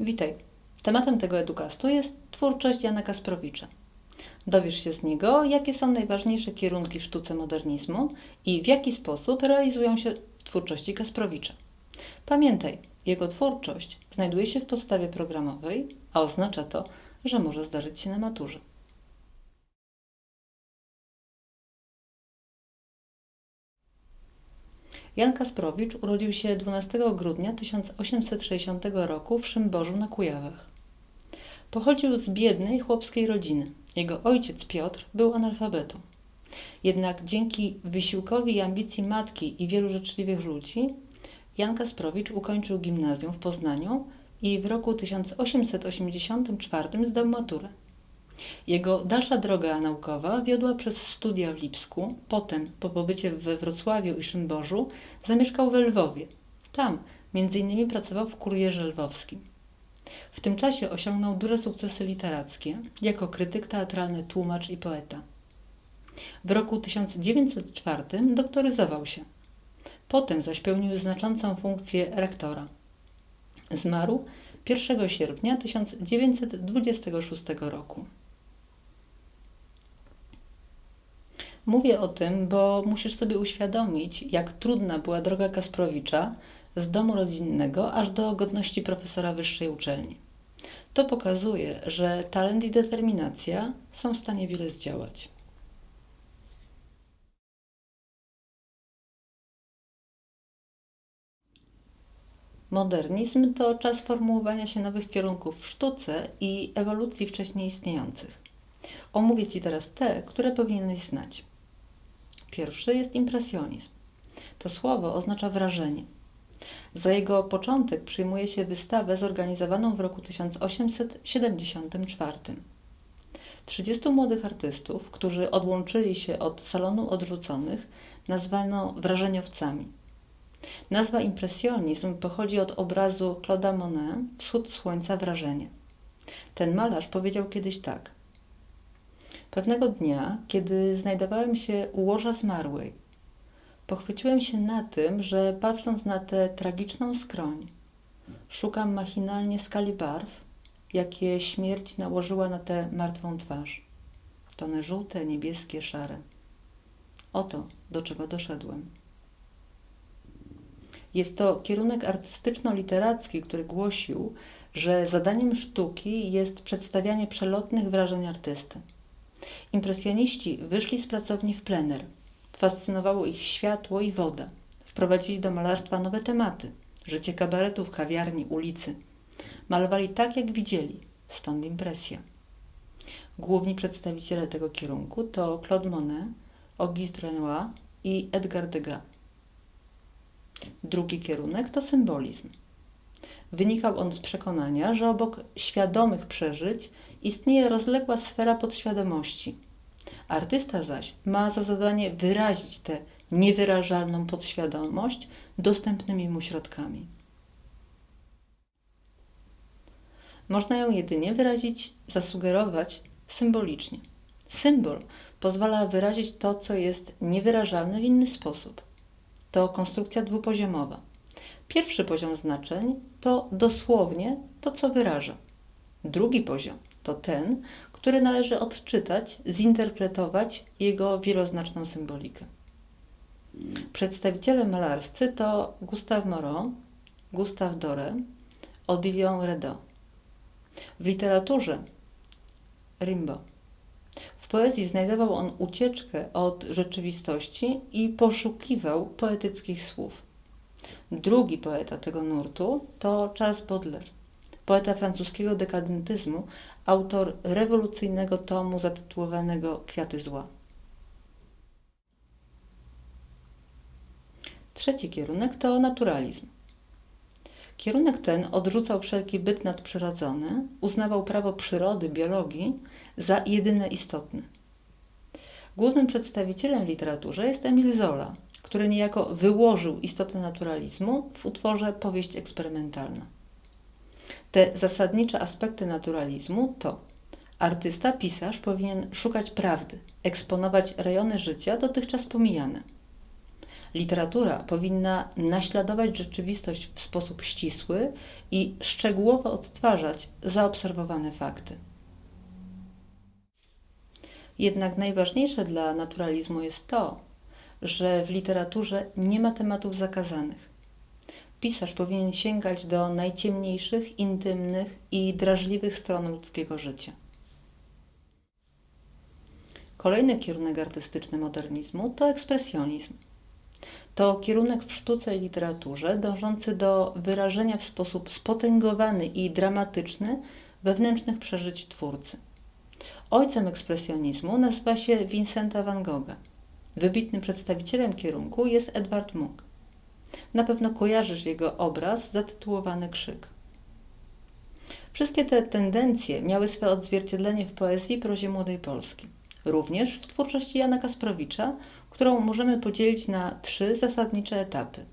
Witaj. Tematem tego edukastu jest twórczość Jana Kasprowicza. Dowiesz się z niego, jakie są najważniejsze kierunki w sztuce modernizmu i w jaki sposób realizują się twórczości Kasprowicza. Pamiętaj, jego twórczość znajduje się w podstawie programowej, a oznacza to, że może zdarzyć się na maturze. Jan Kasprowicz urodził się 12 grudnia 1860 roku w Szymborzu na Kujawach. Pochodził z biednej chłopskiej rodziny. Jego ojciec Piotr był analfabetą. Jednak dzięki wysiłkowi i ambicji matki i wielu życzliwych ludzi, Jan Kasprowicz ukończył gimnazjum w Poznaniu i w roku 1884 zdał maturę. Jego dalsza droga naukowa wiodła przez studia w Lipsku, potem po pobycie we Wrocławiu i Szymborzu zamieszkał we Lwowie. Tam innymi pracował w Kurierze Lwowskim. W tym czasie osiągnął duże sukcesy literackie jako krytyk teatralny, tłumacz i poeta. W roku 1904 doktoryzował się. Potem zaś pełnił znaczącą funkcję rektora. Zmarł 1 sierpnia 1926 roku. Mówię o tym, bo musisz sobie uświadomić, jak trudna była droga Kasprowicza z domu rodzinnego aż do godności profesora wyższej uczelni. To pokazuje, że talent i determinacja są w stanie wiele zdziałać. Modernizm to czas formułowania się nowych kierunków w sztuce i ewolucji wcześniej istniejących. Omówię Ci teraz te, które powinieneś znać. Pierwszy jest impresjonizm. To słowo oznacza wrażenie. Za jego początek przyjmuje się wystawę zorganizowaną w roku 1874. 30 młodych artystów, którzy odłączyli się od salonu odrzuconych, nazwano wrażeniowcami. Nazwa impresjonizm pochodzi od obrazu Claude'a Monet Wschód słońca wrażenie. Ten malarz powiedział kiedyś tak – Pewnego dnia, kiedy znajdowałem się u łoża zmarłej, pochwyciłem się na tym, że patrząc na tę tragiczną skroń, szukam machinalnie skali barw, jakie śmierć nałożyła na tę martwą twarz. Tony żółte, niebieskie, szare. Oto do czego doszedłem. Jest to kierunek artystyczno-literacki, który głosił, że zadaniem sztuki jest przedstawianie przelotnych wrażeń artysty. Impresjoniści wyszli z pracowni w plener. Fascynowało ich światło i woda. Wprowadzili do malarstwa nowe tematy. Życie kabaretów, kawiarni, ulicy. Malowali tak, jak widzieli. Stąd impresja. Główni przedstawiciele tego kierunku to Claude Monet, Auguste Renoir i Edgar Degas. Drugi kierunek to symbolizm. Wynikał on z przekonania, że obok świadomych przeżyć istnieje rozległa sfera podświadomości. Artysta zaś ma za zadanie wyrazić tę niewyrażalną podświadomość dostępnymi mu środkami. Można ją jedynie wyrazić, zasugerować symbolicznie. Symbol pozwala wyrazić to, co jest niewyrażalne w inny sposób. To konstrukcja dwupoziomowa. Pierwszy poziom znaczeń to dosłownie to, co wyraża. Drugi poziom to ten, który należy odczytać, zinterpretować jego wieloznaczną symbolikę. Przedstawiciele malarscy to Gustave Moreau, Gustave Doré, Odilon Redot. W literaturze Rimbaud. W poezji znajdował on ucieczkę od rzeczywistości i poszukiwał poetyckich słów. Drugi poeta tego nurtu to Charles Baudelaire, poeta francuskiego dekadentyzmu, autor rewolucyjnego tomu zatytułowanego Kwiaty zła. Trzeci kierunek to naturalizm. Kierunek ten odrzucał wszelki byt nadprzyrodzony, uznawał prawo przyrody, biologii za jedyne istotne. Głównym przedstawicielem w literaturze jest Emil Zola, który niejako wyłożył istotę naturalizmu w utworze Powieść eksperymentalna. Te zasadnicze aspekty naturalizmu to Artysta, pisarz powinien szukać prawdy, eksponować rejony życia dotychczas pomijane. Literatura powinna naśladować rzeczywistość w sposób ścisły i szczegółowo odtwarzać zaobserwowane fakty. Jednak najważniejsze dla naturalizmu jest to, że w literaturze nie ma tematów zakazanych. Pisarz powinien sięgać do najciemniejszych, intymnych i drażliwych stron ludzkiego życia. Kolejny kierunek artystyczny modernizmu to ekspresjonizm. To kierunek w sztuce i literaturze dążący do wyrażenia w sposób spotęgowany i dramatyczny wewnętrznych przeżyć twórcy. Ojcem ekspresjonizmu nazywa się Vincenta van Gogha. Wybitnym przedstawicielem kierunku jest Edward Munch. Na pewno kojarzysz jego obraz zatytułowany Krzyk. Wszystkie te tendencje miały swe odzwierciedlenie w poezji i prozie młodej Polski. Również w twórczości Jana Kasprowicza, którą możemy podzielić na trzy zasadnicze etapy.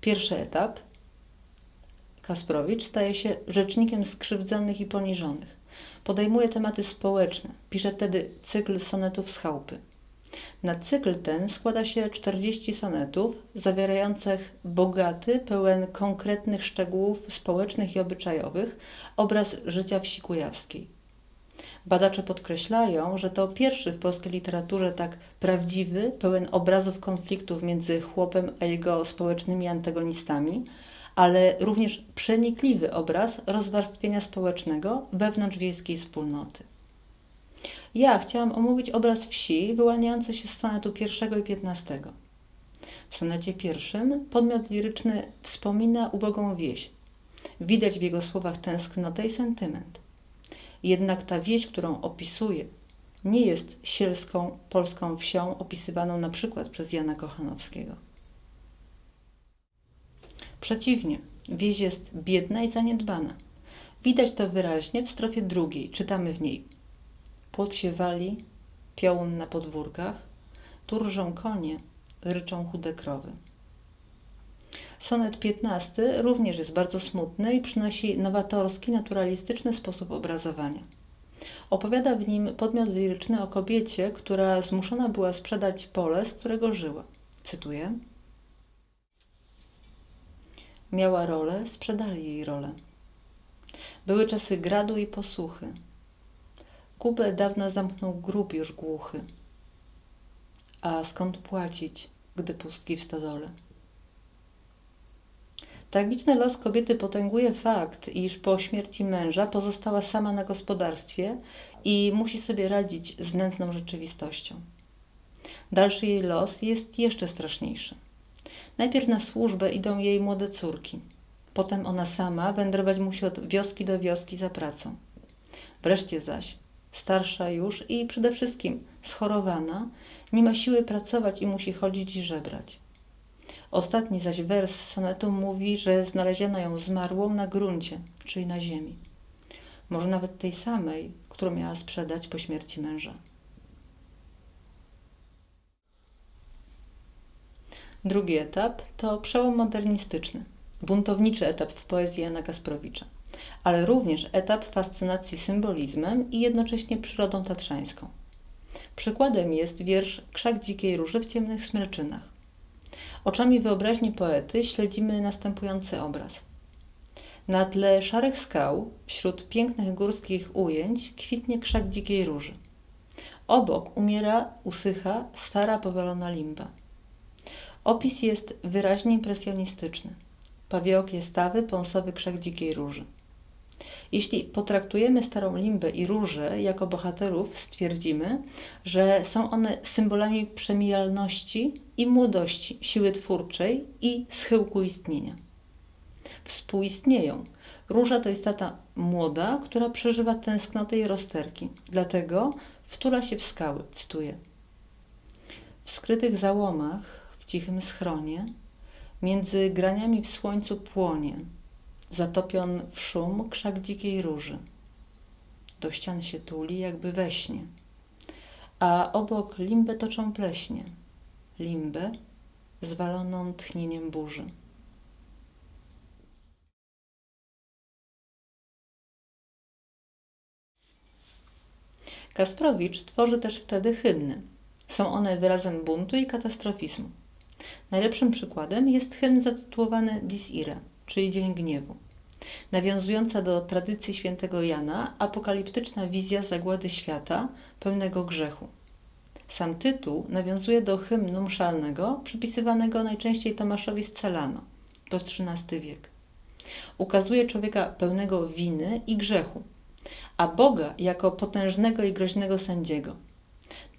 Pierwszy etap. Kasprowicz staje się rzecznikiem skrzywdzonych i poniżonych. Podejmuje tematy społeczne. Pisze wtedy cykl sonetów z chałupy. Na cykl ten składa się 40 sonetów zawierających bogaty, pełen konkretnych szczegółów społecznych i obyczajowych obraz życia wsi kujawskiej. Badacze podkreślają, że to pierwszy w polskiej literaturze tak prawdziwy, pełen obrazów konfliktów między chłopem a jego społecznymi antagonistami, ale również przenikliwy obraz rozwarstwienia społecznego wewnątrz wiejskiej wspólnoty. Ja chciałam omówić obraz wsi wyłaniający się z sonetu pierwszego i piętnastego. W sonecie pierwszym podmiot liryczny wspomina ubogą wieś. Widać w jego słowach tęsknotę i sentyment. Jednak ta wieś, którą opisuje, nie jest sielską polską wsią opisywaną na przykład przez Jana Kochanowskiego. Przeciwnie, wieś jest biedna i zaniedbana. Widać to wyraźnie w strofie drugiej. Czytamy w niej Płot się wali, piołun na podwórkach, turżą konie, ryczą chude krowy. Sonet 15 również jest bardzo smutny i przynosi nowatorski, naturalistyczny sposób obrazowania. Opowiada w nim podmiot liryczny o kobiecie, która zmuszona była sprzedać pole, z którego żyła. Cytuję. Miała rolę, sprzedali jej rolę. Były czasy gradu i posłuchy. Kubę dawno zamknął grób już głuchy. A skąd płacić, gdy pustki w stodole? Tragiczny los kobiety potęguje fakt, iż po śmierci męża pozostała sama na gospodarstwie i musi sobie radzić z nędzną rzeczywistością. Dalszy jej los jest jeszcze straszniejszy. Najpierw na służbę idą jej młode córki. Potem ona sama wędrować musi od wioski do wioski za pracą. Wreszcie zaś, starsza już i przede wszystkim schorowana, nie ma siły pracować i musi chodzić i żebrać. Ostatni zaś wers sonetu mówi, że znaleziono ją zmarłą na gruncie, czyli na ziemi. Może nawet tej samej, którą miała sprzedać po śmierci męża. Drugi etap to przełom modernistyczny, buntowniczy etap w poezji Jana Kasprowicza, ale również etap fascynacji symbolizmem i jednocześnie przyrodą tatrzańską. Przykładem jest wiersz Krzak dzikiej róży w ciemnych smilczynach. Oczami wyobraźni poety śledzimy następujący obraz. Na tle szarych skał, wśród pięknych górskich ujęć, kwitnie krzak dzikiej róży. Obok umiera, usycha stara powalona limba. Opis jest wyraźnie impresjonistyczny. Pawiokie stawy, pąsowy krzak dzikiej róży. Jeśli potraktujemy starą limbę i różę jako bohaterów, stwierdzimy, że są one symbolami przemijalności i młodości, siły twórczej i schyłku istnienia. Współistnieją. Róża to istota młoda, która przeżywa tęsknotę i rozterki. Dlatego wtula się w skały, cytuję. W skrytych załomach, w cichym schronie, między graniami w słońcu płonie, zatopion w szum krzak dzikiej róży. Do ścian się tuli jakby we śnie, a obok limbę toczą pleśnie, limbę zwaloną tchnieniem burzy. Kasprowicz tworzy też wtedy hymny. Są one wyrazem buntu i katastrofizmu. Najlepszym przykładem jest hymn zatytułowany Dis Irae, czyli Dzień Gniewu. Nawiązująca do tradycji świętego Jana, apokaliptyczna wizja zagłady świata pełnego grzechu. Sam tytuł nawiązuje do hymnu mszalnego przypisywanego najczęściej Tomaszowi z Celano, to XIII wiek. Ukazuje człowieka pełnego winy i grzechu, a Boga jako potężnego i groźnego sędziego.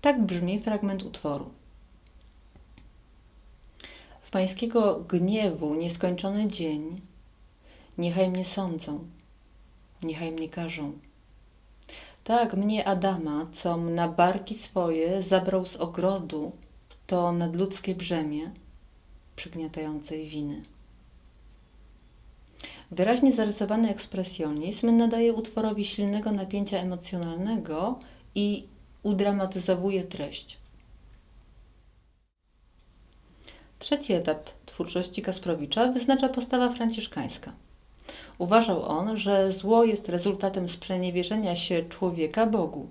Tak brzmi fragment utworu. Pańskiego gniewu nieskończony dzień, niechaj mnie sądzą, niechaj mnie karzą. Tak mnie Adama, com na barki swoje zabrał z ogrodu, to nadludzkie brzemię przygniatającej winy. Wyraźnie zarysowany ekspresjonizm nadaje utworowi silnego napięcia emocjonalnego i udramatyzowuje treść. Trzeci etap twórczości Kasprowicza wyznacza postawa franciszkańska. Uważał on, że zło jest rezultatem sprzeniewierzenia się człowieka Bogu.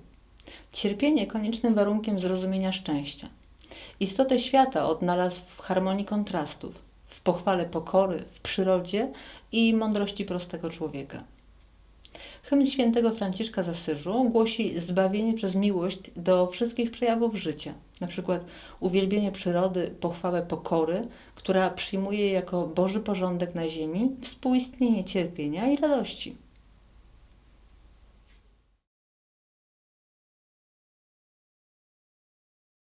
Cierpienie koniecznym warunkiem zrozumienia szczęścia. Istotę świata odnalazł w harmonii kontrastów, w pochwale pokory, w przyrodzie i mądrości prostego człowieka. Hymn świętego Franciszka z Asyżu głosi zbawienie przez miłość do wszystkich przejawów życia, np. uwielbienie przyrody, pochwałę pokory, która przyjmuje jako Boży porządek na ziemi współistnienie cierpienia i radości.